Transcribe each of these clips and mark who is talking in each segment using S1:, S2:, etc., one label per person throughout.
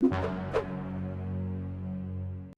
S1: you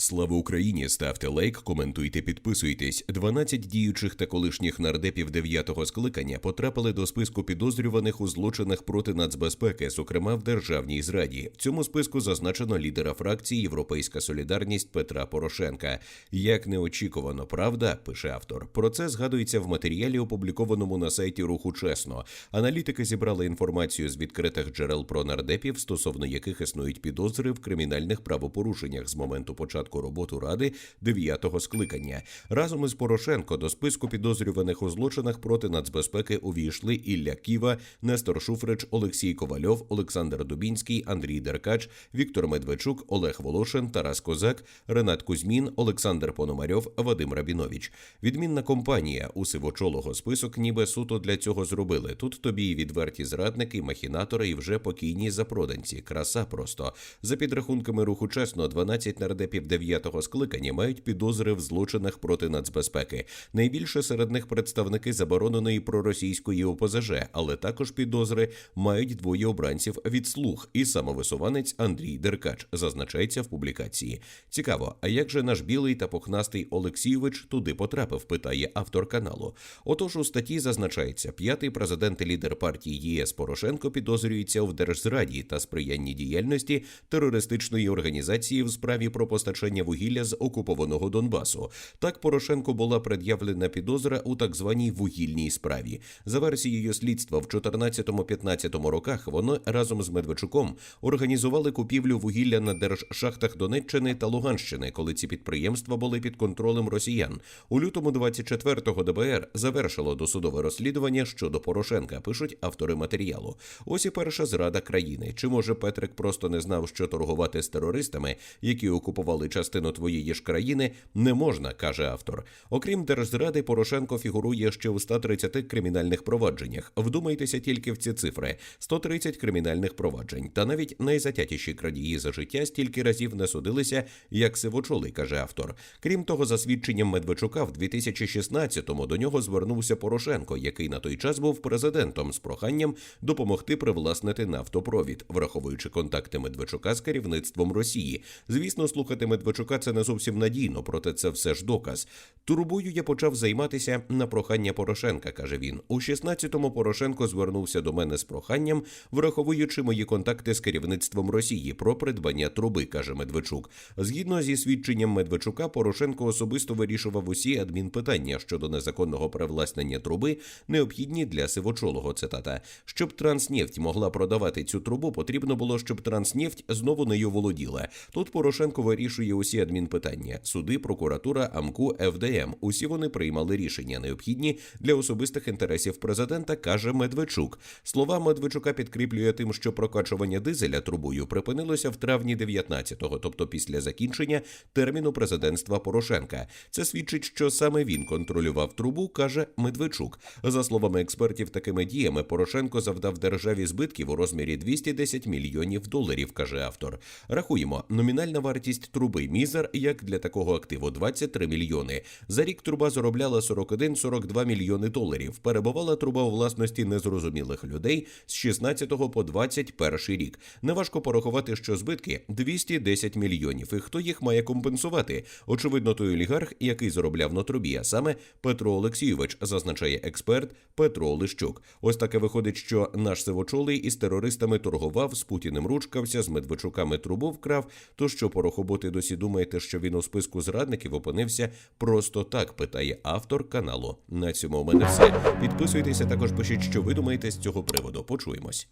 S1: Слава Україні! Ставте лайк, коментуйте, підписуйтесь. 12 діючих та колишніх нардепів дев'ятого скликання потрапили до списку підозрюваних у злочинах проти нацбезпеки, зокрема в державній зраді. В цьому списку зазначено лідера фракції Європейська Солідарність Петра Порошенка. Як неочікувано, правда, пише автор. Про це згадується в матеріалі, опублікованому на сайті Руху Чесно. Аналітики зібрали інформацію з відкритих джерел про нардепів, стосовно яких існують підозри в кримінальних правопорушеннях з моменту початку роботи ради дев'ятого скликання. Разом із Порошенко до списку підозрюваних у злочинах проти нацбезпеки увійшли Ілля Ківа, Нестор Шуфрич, Олексій Ковальов, Олександр Дубінський, Андрій Деркач, Віктор Медведчук, Олег Волошин, Тарас Козак, Ренат Кузьмін, Олександр Пономарьов, Вадим Рабінович. Відмінна компанія у сивочолого список, ніби суто для цього зробили. Тут тобі і відверті зрадники, махінатори, і вже покійні запроданці. Краса просто за підрахунками руху чесно, 12 нардепів дев'ятого скликання мають підозри в злочинах проти нацбезпеки. Найбільше серед них представники забороненої проросійської ОПЗЖ, але також підозри мають двоє обранців від слуг і самовисуванець Андрій Деркач. Зазначається в публікації. Цікаво, а як же наш білий та пухнастий Олексійович туди потрапив? Питає автор каналу. Отож у статті зазначається, п'ятий президент і лідер партії ЄС Порошенко підозрюється в держзраді та сприянні діяльності терористичної організації в справі про постачання вугілля з окупованого Донбасу. Так Порошенко була пред'явлена підозра у так званій вугільній справі. За версією слідства, в 14-15 роках вони разом з Медведчуком організували купівлю вугілля на держшахтах Донеччини та Луганщини, коли ці підприємства були під контролем росіян. У лютому 24-го ДБР завершило досудове розслідування щодо Порошенка. Пишуть автори матеріалу. Ось і перша зрада країни. Чи може Петрик просто не знав, що торгувати з терористами, які окупували частину твоєї ж країни, не можна, каже автор. Окрім держзради, Порошенко фігурує ще у 130 кримінальних провадженнях. Вдумайтеся тільки в ці цифри: 130 кримінальних проваджень. Та навіть найзатятіші крадії за життя стільки разів не судилися, як сивочолий, каже автор. Крім того, за свідченням Медведчука, в 2016-му до нього звернувся Порошенко, який на той час був президентом з проханням допомогти привласнити нафтопровід, враховуючи контакти Медведчука з керівництвом Росії. Звісно, слухати Медведчука це не зовсім надійно, проте це все ж доказ. Турбою я почав займатися на прохання Порошенка, каже він. У 16-му Порошенко звернувся до мене з проханням, враховуючи мої контакти з керівництвом Росії про придбання труби, каже Медведчук. Згідно зі свідченням Медведчука, Порошенко особисто вирішував усі адмінпитання щодо незаконного привласнення труби, необхідні для сивочолого. Цитата. Щоб Транснефть могла продавати цю трубу, потрібно було, щоб Транснефть знову нею володіла. Тут Порошенко вирішує усі адмінпитання: суди, прокуратура, АМКУ, ФДМ. Усі вони приймали рішення, необхідні для особистих інтересів президента, каже Медведчук. Слова Медведчука підкріплює тим, що прокачування дизеля трубою припинилося в травні 19-го, тобто після закінчення терміну президентства Порошенка. Це свідчить, що саме він контролював трубу, каже Медведчук. За словами експертів, такими діями Порошенко завдав державі збитків у розмірі 210 мільйонів доларів, каже автор. Рахуємо, номінальна вартість труби мізер, як для такого активу 23 мільйони. За рік труба заробляла 41-42 мільйони доларів. Перебувала труба у власності незрозумілих людей з 16 по 21 рік. Неважко порахувати, що збитки 210 мільйонів. І хто їх має компенсувати? Очевидно, той олігарх, який заробляв на трубі, а саме Петро Олексійович, зазначає експерт Петро Лищук. Ось таке виходить, що наш сивочолий із терористами торгував, з Путіним ручкався, з Медведчуками трубу вкрав. То що порохоботи досі думаєте, що він у списку зрадників опинився просто так? Питає автор каналу. На цьому у мене все. Підписуйтеся, також пишіть, що ви думаєте з цього приводу. Почуємось.